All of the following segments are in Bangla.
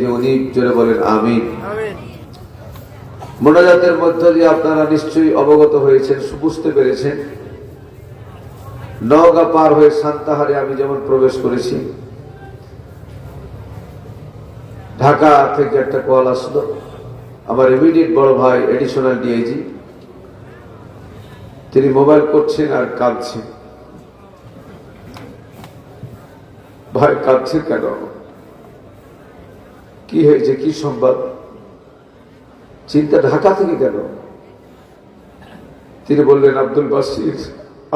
যে উনি জোরে বলেন আমিন। মোনাজাতের মধ্য দিয়ে আপনারা নিশ্চয়ই অবগত হয়েছেন বুঝতে পেরেছেন। নওগাঁ পার হয়ে সান্তাহারে আমি যেমন প্রবেশ করেছি ঢাকা থেকে একটা কল আসলো। আমার ইমিডিয়েট বড় ভাই এডিশনাল ডিআইজি তিনি মোবাইল করছেন আর কাঁদছেন। ভাই কাঁদছেন কেন? কি হয়েছে, কি সংবাদ? চিন্তা ঢাকা থেকে কেন? তিনি বললেন, আব্দুল বাসির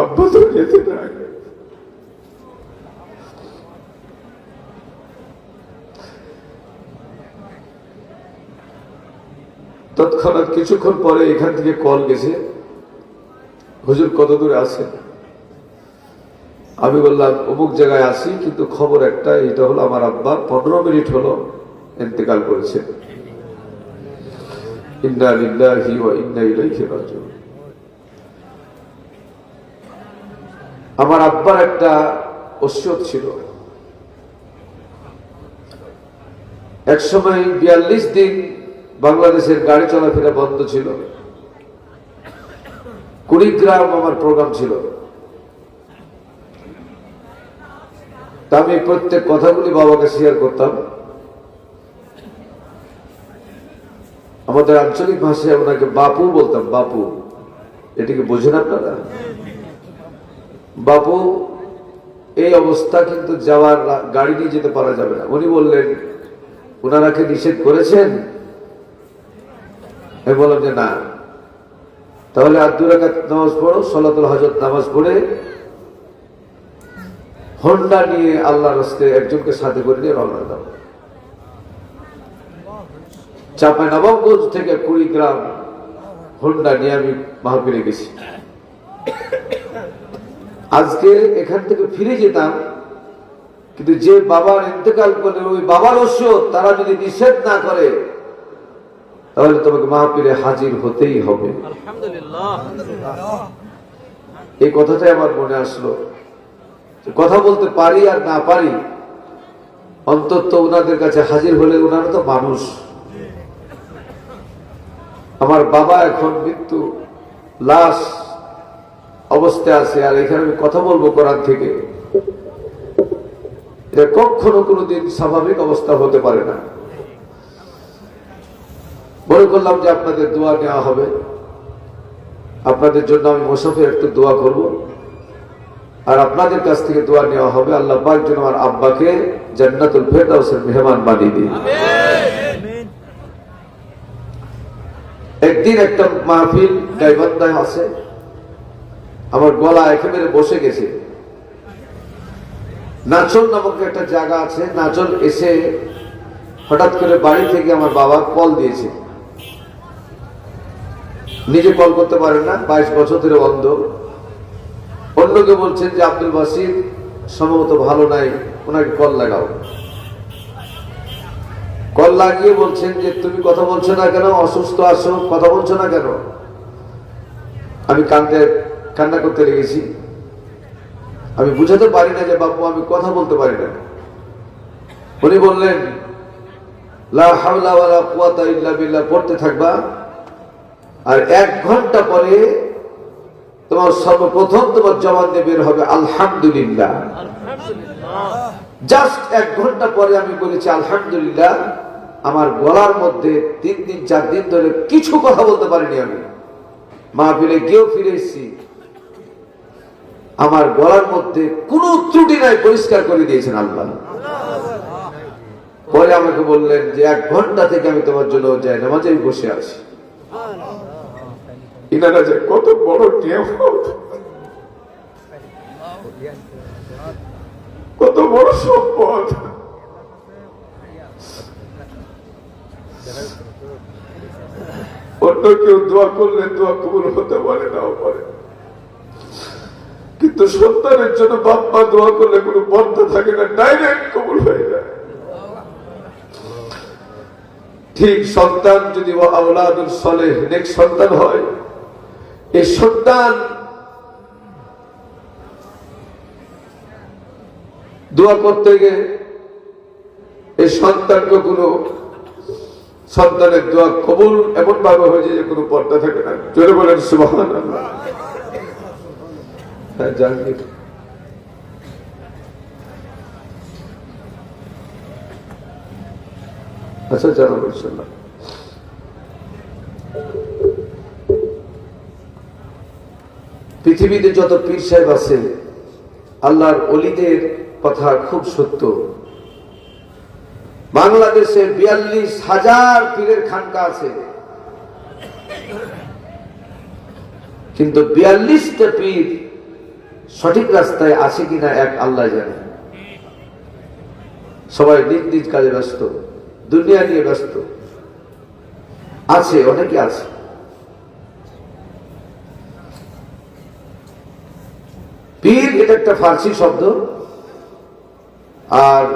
আব্বা তো যেতে নাই তৎক্ষণাৎ কিছুক্ষণ পরে এখান থেকে কল গেছে। হুজুর, কত দূরে আছেন? আমি বললাম, অমুক জায়গায় আসি কিন্তু খবর একটা এটা হলো আমার আব্বা পনেরো মিনিট হলো। ইন্তেকাল করেছে ইন্না লিল্লাহি ওয়া ইন্না ইলাইহি রাজিউন আমার আব্বার একটা ওসিয়ত ছিল। এক সময় বিয়াল্লিশ দিন বাংলাদেশের গাড়ি চলাফেরা বন্ধ ছিল। কুড়িগ্রাম আমার প্রোগ্রাম ছিল। তা আমি প্রত্যেক কথাগুলি বাবাকে শেয়ার করতাম। আমাদের আঞ্চলিক ভাষায় ওনাকে বাপু বলতাম, বাপু। এটিকে বোঝেন আপনারা? বাপু, এই অবস্থা কিন্তু যাওয়ার গাড়ি নিয়ে যেতে পারা যাবে না। উনি বললেন ওনারা কি নিষেধ করেছেন? আমি বললাম যে, না। তাহলে আর দুই নামাজ পড়ো, সলাতুল হজরত নামাজ পড়ে হন্ডা নিয়ে আল্লাহ রস্তে একজনকে সাথে করে নিয়ে রওনা চাপাই নবাবগঞ্জ থেকে কুড়িগ্রাম হন্ডা নিয়ে আমি মাহফিলে গেছি। আজকে এখান থেকে ফিরে যেতাম কিন্তু যে বাবার ইন্তেকাল করলেন ওই বাবার অশ্ব তারা যদি নিষেধ না করে তাহলে তোমাকে মাহফিলে হাজির হতেই হবে। এই কথাটাই আমার মনে আসলো। কথা বলতে পারি আর না পারি অন্তত ওনাদের কাছে হাজির হলে ওনারা তো মানুষ। আমার বাবা এখন মৃত্যু, লাশ অবস্থায় আছে, আর এখানে আমি কথা বলব কোরআন থেকে। এটা কখনো কোনোদিন স্বাভাবিক অবস্থা হতে পারে না। মনে করলাম যে আপনাদের দোয়া নেওয়া হবে। আপনাদের জন্য আমি মোসাফের একটু দোয়া করব। আর আপনাদের কাছ থেকে দোয়া নেওয়া হবে। আল্লাহ যেন আমার আব্বাকে জান্নাতুল ফেরদাউসের মেহমান বানিয়ে দিন। একদিন একটা মাহফিল গাইবান্ধায় আছে। আমার গলা একেবারে বসে গেছে। নাচল নামক একটা জায়গা আছে। নাচল এসে হঠাৎ করে বাড়ি থেকে আমার বাবা কল দিয়েছে। নিজে কল করতে পারেন না, বাইশ বছর ধরে বন্ধ অন্যকে বলছেন যে, আব্দুল বাসির সম্ভবত ভালো নাই, ওনাকে কল লাগাও। কল লাগিয়ে বলছেন যে তুমি কথা বলছো না কেন? অসুস্থ আছো? কথা বলছো না কেন? আমি কান্দে কান্না করতে লেগেছি। আমি বুঝাতে পারি না যে বাপু আমি কথা বলতে পারি না। উনি বললেন পড়তে থাকবা। আর এক ঘণ্টা পরে তোমার সর্বপ্রথম তোমার জবান দিয়ে বের হবে আলহামদুলিল্লাহ। জাস্ট এক ঘণ্টা পরে আমি বলেছি আলহামদুলিল্লাহ। আমার গলার মধ্যে তিন দিন, চার দিন ধরে কিছু কথা বলতে পারিনি আমি। মাহফিলে গিয়েও ফিরে এসেছি। আমার গলার মধ্যে কোনো ত্রুটি নাই, পরিষ্কার করে দিয়েছেন আল্লাহ। পরে আমাকে বললেন যে এক ঘণ্টা থেকে আমি তোমার জন্য যাই নামাজেই বসে আছি। ইনারা যে কত বড় কত বড় সম্পদ। অন্য কেউ দোয়া করলে দোয়া কবুল হতে পারে নাও পারে। কিন্তু সন্তানের জন্য দোয়া করলে কোনো বন্ধ থাকে না ডাইরেক্ট কবুল হয়ে যায়। ঠিক সন্তান যদি নেক্সট সন্তান হয় এই সন্তান দোয়া করতে গিয়ে এই সন্তান কখনো সন্তানের দোয়া কবুল এমন ভাবে হয়েছে যে কোনো পর্দা থাকে না। জোরে বলেন সুবহান হ্যাঁ আচ্ছা জানাব ইনশাল্লাহ পৃথিবীতে যত পীর সাহেব আছে আল্লাহর অলিদের কথা খুব সত্য। বাংলাদেশে বিয়াল্লিশ হাজার পীরের খানকা আছে। কিন্তু বিয়াল্লিশটা পীর সঠিক রাস্তায় আছে কিনা এক আল্লাহ জানে। সবাই নিজ নিজ কাজে ব্যস্ত, দুনিয়া নিয়ে ব্যস্ত। আছে, অনেকে আছে। পীর এটা একটা ফার্সি শব্দ, আর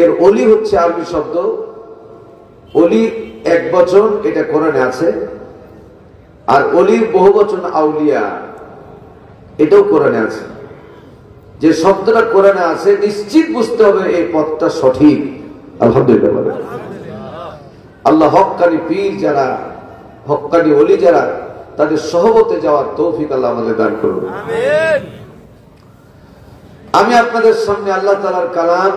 এর অলি হচ্ছে আরবি শব্দ। অলি এক বচন এটা কোরআনে আছে। আর অলির বহু বচন আউলিয়া এটাও কোরআনে আছে। যে শব্দটা কোরআনে আছে নিশ্চিত বুঝতে হবে এই পথটা সঠিক। আলহামদুলিল্লাহ। আল্লাহ হক্কানি পীর যারা হক্কানি অলি যারা তাদের সহবতে যাওয়ার তৌফিক আল্লাহ আমাদের দান করুন। আমি আপনাদের সামনে আল্লাহ তালার কালাম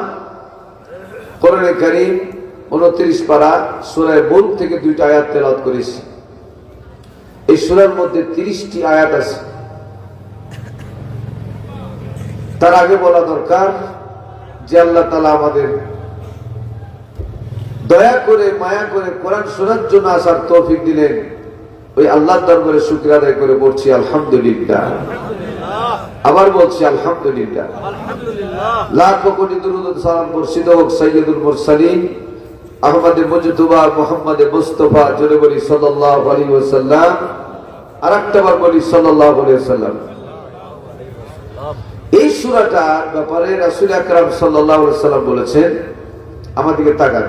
কোরআনে করিম উনত্রিশ পারা সুরায় বুল থেকে দুইটা আয়াত তেলাওয়াত করেছি। এই সুরার মধ্যে তিরিশটি আয়াত আছে। তার আগে বলা দরকার যে আল্লাহ তালা আমাদের দয়া করে, মায়া করে কোরআন শোনার জন্য আসার তৌফিক দিলেন। ওই আল্লাহ দরবারে শুক্র আদায় করে বলছি, আলহামদুলিল্লাহ। আবার বলছি আলহামদুলিল্লাহ। লাখ কোটি দুরুদ সালাম মুর্শিদ হোক সৈয়দুল মুরসালিন আহমদে মুজতুবা মোহাম্মদে মুস্তফা জোরে বলি সাল্লাল্লাহু আলাইহি ওয়াসাল্লাম আর একটা বার বলি আলাইহি ওয়াসাল্লাম। এই সূরাটার ব্যাপারে রাসুল আকরাম আলাইহি সাল্লাম বলেছেন আমাদেরকে তাকান।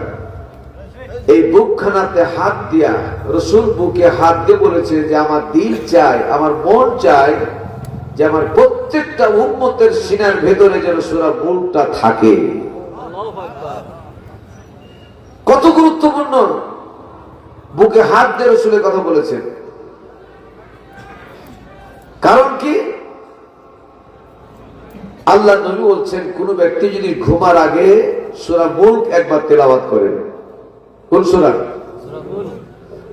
এই বুকখানাতে হাত দিয়া রসুল বুকে হাত দিয়ে বলেছে যে আমার দিল চাই আমার মন চাই যে আমার প্রত্যেকটা উম্মতের সিনার ভেতরে যেন সুরা বুকটা থাকে। কত গুরুত্বপূর্ণ। বুকে হাত দিয়ে রসুলের কথা বলেছেন। কারণ কি? আল্লাহ নবী বলছেন, কোন ব্যক্তি যদি ঘুমার আগে সুরা মুল্ক একবার তেলাওয়াত করেন। কোন সুরা?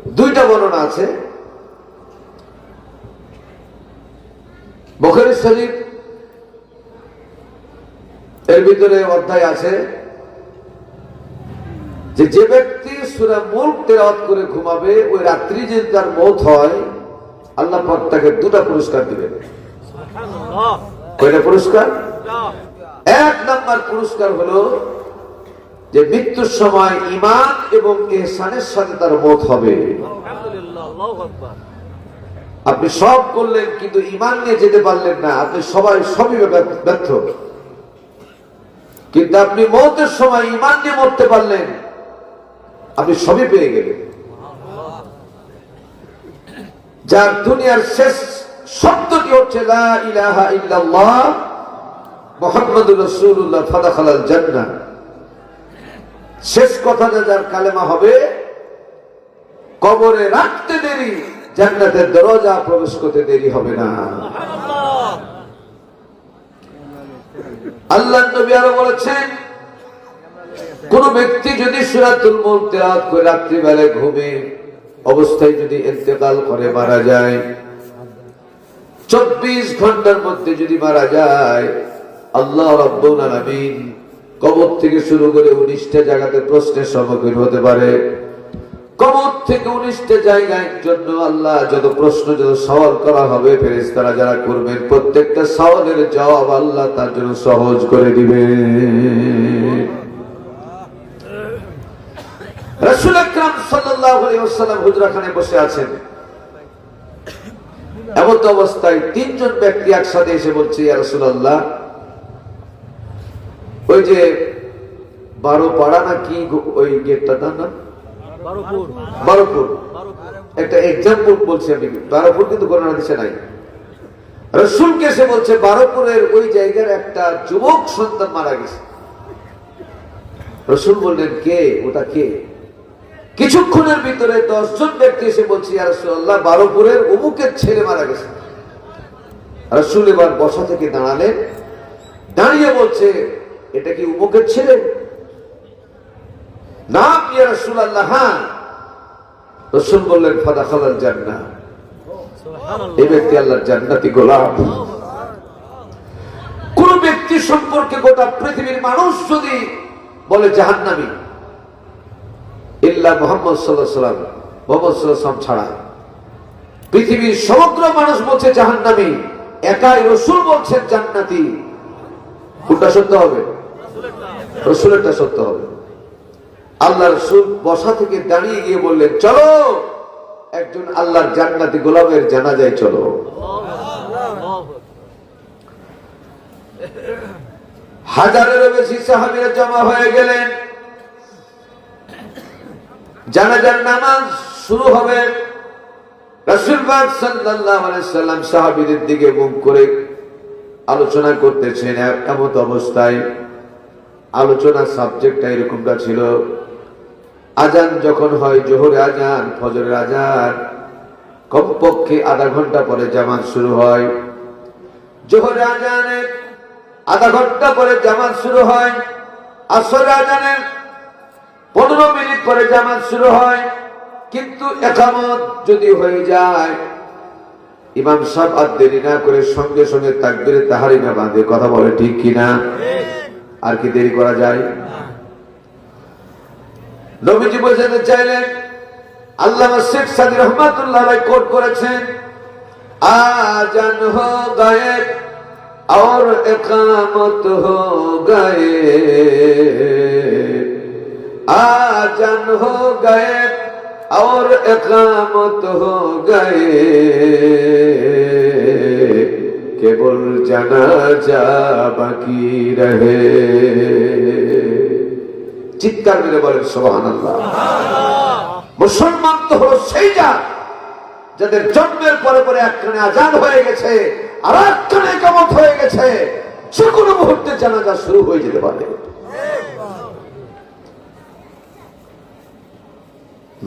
দুইটা বর্ণনা আছে। বখারি শরীফ এর ভিতরে অধ্যায় আছে যে যে ব্যক্তি সুরা মুল্ক তেলাওয়াত করে ঘুমাবে ওই রাত্রি যদি তার মৌত হয় আল্লাহ পাক তাকে দুটা পুরস্কার দিবেন। কয়টা পুরস্কার? এক নাম্বার পুরস্কার হলো যে মৃত্যুর সময় ইমান এবং এহসানের সাথে তার মত হবে। আপনি সব করলেন, কিন্তু ইমান নিয়ে যেতে পারলেন না। আপনি সবাই সবই ব্যর্থ- কিন্তু আপনি মৌতের সময় ইমান নিয়ে মরতে পারলেন। আপনি সবই পেয়ে গেলেন। যার দুনিয়ার শেষ শব্দটি হচ্ছে, লা ইলাহা ইল্লাল্লাহ, মোহাম্মদুর রসুল্লাহ ফাদাখালাল জান্নাহ। শেষ কথাটা যার কালেমা হবে, কবরে রাখতে দেরি জান্নাতের দরজা প্রবেশ করতে দেরি হবে না। আল্লাহ নবী আরও বলেছেন, কোন ব্যক্তি যদি সুরাতুল মুল্ক তেলাওয়াত করে রাত্রিবেলায় ঘুমে, অবস্থায় যদি ইন্তেকাল করে মারা যায়, চব্বিশ ঘণ্টার মধ্যে যদি মারা যায়, আল্লাহ রব্বুল আলামিন কবর থেকে শুরু করে উনিশটা জায়গাতে প্রশ্নের সম্মুখীন হতে পারে। কবর থেকে উনিশটা জায়গায় জন্য আল্লাহ যত প্রশ্ন, যত সওয়াল করা হবে, ফেরেশতারা যারা করবেন, প্রত্যেকটা সওয়ালের জবাব আল্লাহ তার জন্য সহজ করে দিবে। আকরাম সাল্লাল্লাহু আলাইহি ওয়াসাল্লাম হুজরাখানে বসে আছেন। এমন অবস্থায় তিনজন ব্যক্তি একসাথে এসে বলছে, ইয়া রাসূলুল্লাহ, ওই যে বারো পাড়া না কি ওই গেটটা নাম? বারোপুর একটা এক্সাম্পল বলছি আমি। বারোপুর কিন্তু নাই। রসুলকে বলছে বারোপুরের ওই জায়গার একটা যুবক সন্তান মারা গেছে। রসুল বললেন কে? ওটা কে? কিছুক্ষণের ভিতরে দশজন ব্যক্তি এসে বলছে আর বারোপুরের অমুকের ছেলে মারা গেছে। রসুল এবার বসা থেকে দাঁড়ালেন। দাঁড়িয়ে বলছে এটা কি উমুকের ছেলে? ইয়া রসুল আল্লাহ হ্যাঁ। রসুল বললেন ফাদা খালাল জান্না এই ব্যক্তি আল্লাহর জান্নাতি গোলাম। কোন ব্যক্তি সম্পর্কে গোটা পৃথিবীর মানুষ যদি বলে জাহান্নামী ইল্লা মোহাম্মদ সাল্লাহ সাল্লাম মোহাম্মদ সাল্লাম ছাড়া। পৃথিবীর সমগ্র মানুষ বলছে জাহান্নামী একাই রসুল বলছেন জান্নাতি। কোনটা সত্য হবে? রসুলেরটা সত্য হবে। আল্লাহ রসুল বসা থেকে দাঁড়িয়ে গিয়ে বললেন, চলো, একজন আল্লাহর জান্নাতি গোলামের জানা যায় চলো। হাজারেরও বেশি সাহাবিরা জমা হয়ে গেলেন। জানাজার নামাজ শুরু হবে আলাইহি সাল্লাম সাহাবীদের দিকে মুখ করে আলোচনা করতেছেন। এমত অবস্থায় আলোচনার সাবজেক্টটা এরকমটা ছিল আজান যখন হয় জোহরে আজান ফজরের আজান কমপক্ষে আধা ঘণ্টা পরে জামাত শুরু হয়। জোহরে আজানের আধা ঘণ্টা পরে জামাত শুরু হয় আসরে আজানের পনেরো মিনিট পরে জামাত শুরু হয়। কিন্তু একামত যদি হয়ে যায় ইমাম সাহেব আর দেরি না করে সঙ্গে সঙ্গে তাকবিরে তাহারি না বাঁধে। কথা বলে ঠিক কিনা? আর কি দেরি করা যায়? নবীজি বোঝাতে চাইলেন আল্লাহ শেখ সাদি রহমাতুল্লাহ কোট করেছেন আজান হো গায়ে और इकामत हो गए आजन हो गए और इकामत हो गए केवल जनाजा बाकी रहे চিৎকার মেরে বলেন সোহান মুসলমান তো হলো সেই জাত যাদের জন্মের পরে পরে একখানে আজান হয়ে গেছে, আর একখানে কামত হয়ে গেছে যে কোনো মুহূর্তে জানাজা শুরু হয়ে যেতে পারে।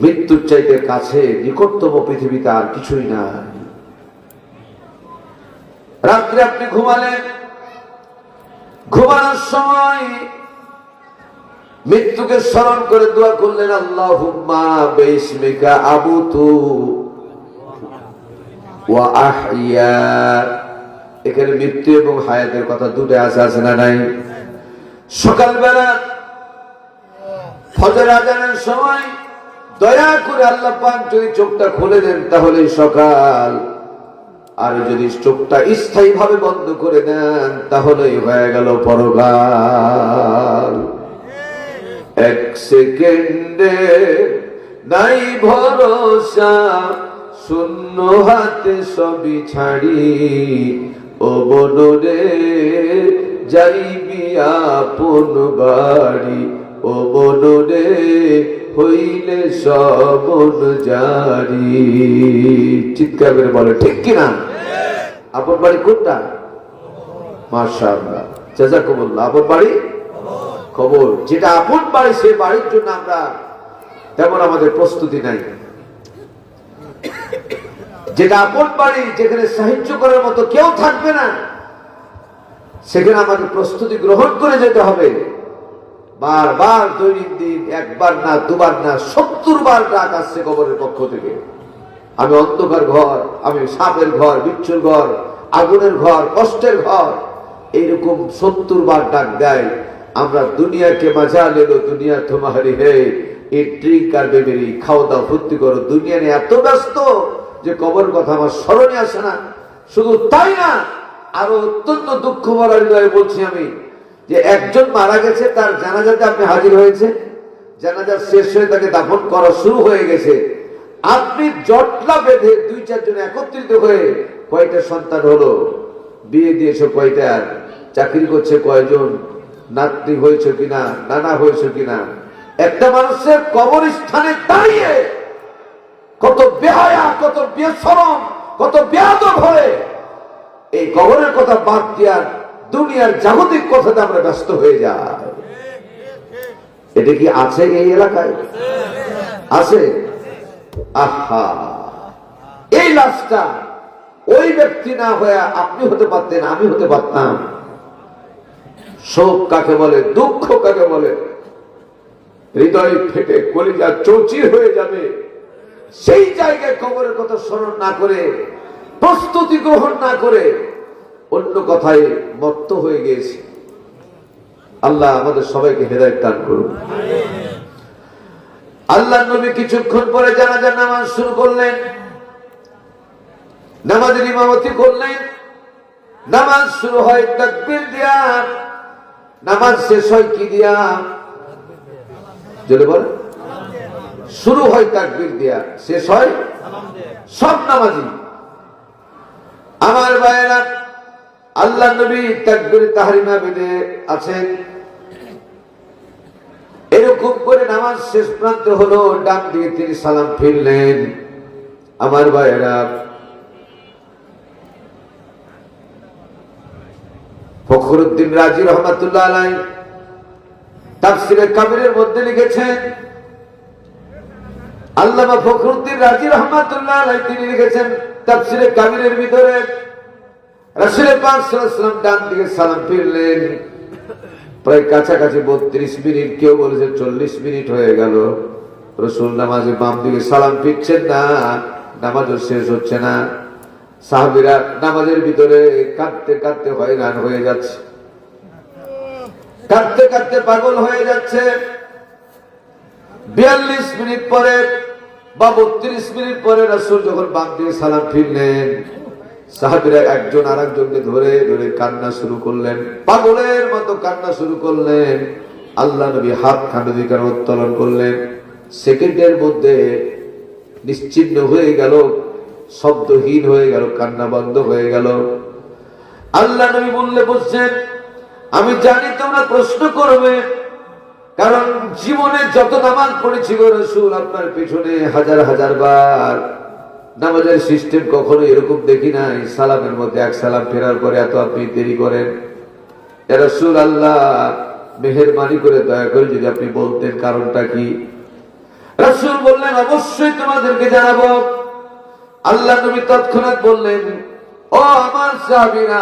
মৃত্যুর চাইতে কাছে, নিকটতম পৃথিবীতে আর কিছুই নাই। রাত্রে আপনি ঘুমালেন, ঘুমানোর সময় মৃত্যুকে স্মরণ করে দোয়া করলেন আল্লাহ বেশমিকা ওয়া আহিয়া এখানে মৃত্যু এবং হায়াতের কথা দুটো আছে আছে না নাই? সকালবেলা ফজর আজানের সময় দয়া করে আল্লাহ পাক যদি চোখটা খুলে দেন তাহলে সকাল। আর যদি চোখটা স্থায়ী ভাবে বন্ধ করে দেন, তাহলেই হয়ে গেল পরকাল। এক সেকেন্ডে নাই ভরসা শূন্য হাতে সবই ছাড়ি। ও বনরে যাইবি আপন বাড়ি। ও বনরে হইলে সবন জারি। চিৎকার করে বলে ঠিক কিনা আপন বাড়ি কোনটা? মাশাআল্লাহ। জাযাকুমুল্লাহ আপন বাড়ি? খবর, যেটা আপন বাড়ি, সে বাড়ির জন্য আমরা তেমন আমাদের প্রস্তুতি নাই। যেটা আপন বাড়ি, যেখানে সাহায্য করার মতো কেউ থাকবে না, সেখানে আমাদের প্রস্তুতি গ্রহণ করে যেতে হবে। বারবার দৈনন্দিন, একবার না, দুবার না সত্তর বার ডাক আসছে কবরের পক্ষ থেকে। আমি অন্ধকার ঘর, আমি সাপের ঘর, বিচ্ছুর ঘর, আগুনের ঘর, কষ্টের ঘর, এইরকম সত্তর বার ডাক দেয়। আমরা দুনিয়াকে মজা লেলো দুনিয়া তোমারি হে। এই ড্রিঙ্ক আর বেবেরি খাওয়া দাওয়া ফুর্তি করো। দুনিয়া নিয়ে এত ব্যস্ত যে কবর কথা আমার স্মরণে আসে না। শুধু তাই না, আরও অত্যন্ত দুঃখ ভরা হৃদয়ে বলছি আমি যে একজন মারা গেছে, তার জানাজাতে আপনি হাজির হয়েছে জানাজা শেষ হয়ে তাকে দাফন করা শুরু হয়ে গেছে। আপনি জটলা বেঁধে দুই চারজন একত্রিত হয়ে কয়টা সন্তান হলো? বিয়ে দিয়েছে কয়টা? চাকরি করছে কয়জন? নাতনি হয়েছে কিনা, নানা হয়েছে কিনা। একটা মানুষের কবরস্থানে দাঁড়িয়ে কত বেহায়া, কত বেসরম, কত বেয়াদব হয়ে এই কবরের কথা বাদ দেওয়ার দুনিয়ার জাগতিক কথাতে আমরা ব্যস্ত হয়ে যাই। এটা কি আছে এই এলাকায়? আছে? আহা! এই লাশটা ওই ব্যক্তি না হয়ে আপনি হতে পারতেন, আমি হতে পারতাম। শোক কাকে বলে, দুঃখ কাকে বলে? হৃদয় ফেটে কলিজা চৌচির হয়ে যাবে। সেই জায়গায় কবরের কথা স্মরণ না করে, প্রস্তুতি গ্রহণ না করে, অন্য কথায় মত্ত হয়ে গিয়েছে। আল্লাহ আমাদের সবাইকে হেদায়ত দান করুন। আল্লাহ নবী কিছুক্ষণ পরে জানাজার নামাজ শুরু করলেন। নামাজের ইমামতি করলেন। নামাজ শুরু হয় তাকবীর দিয়া। নামাজ শেষ হয় কি দিয়া? বল। শুরু হয় তাকবীর দিয়া, শেষ হয় সব নামাজি আমার ভাইয়েরা আল্লাহ নবী তাকবীর তাহরিমা বেঁধে আছেন। এরকম করে নামাজ শেষ প্রান্ত হলো, ডান দিকে তিনি সালাম ফিরলেন। আমার ভাইয়েরা ফখরুদ্দিন রাজি রহমাতুল্লাহ আলাই তাফসিরে কাবিরের মধ্যে লিখেছেন, আল্লামা ফখরুদ্দিন রাজি রহমাতুল্লাহ আলাই তিনি লিখেছেন তাফসিরে কাবিরের ভিতরে, রাসূলের পাক ওয়াসাল্লাম ডান দিকে সালাম ফিরলেন। প্রায় কাছাকাছি বত্রিশ মিনিট, কেউ বলেছে চল্লিশ মিনিট হয়ে গেল। রসুল নামাজে বাম দিকে সালাম ফিরছেন না, নামাজও শেষ হচ্ছে না। সাহাবিরা নামাজের ভিতরে কাঁদতে কাঁদতে হয়রান হয়ে যাচ্ছে। কাঁদতে কাঁদতে পাগল হয়ে যাচ্ছে। বিয়াল্লিশ মিনিট পরে বা বত্রিশ মিনিট পরে রসুল যখন বাম দিকে সালাম ফিরলেন, সাহাবিরা একজন আর একজনকে ধরে ধরে কান্না শুরু করলেন। পাগলের মতো কান্না শুরু করলেন। আল্লাহ নবী হাত খান্ড দিকে উত্তোলন করলেন। সেকেন্ডের মধ্যে নিশ্চিন্ন হয়ে গেল শব্দহীন হয়ে গেল, কান্না বন্ধ হয়ে গেল। আল্লাহ নবী বললে বলছেন আমি জানি তোমরা প্রশ্ন করবে, কারণ জীবনে যত নামাজ পড়েছি গো রসুল, আপনার পেছনে হাজার হাজার বার নামাজের সিস্টেম কখনো এরকম দেখি নাই, সালামের মধ্যে এক সালাম ফেরার পরে এত আপনি দেরি করেন। রসুল আল্লাহ, মেহরবানি করে দয়া করে যদি আপনি বলতেন কারণটা কি। রসুল বললেন, অবশ্যই তোমাদেরকে জানাব। আল্লাহ নবী তৎক্ষণাৎ বললেন ও আমার সাহাবীরা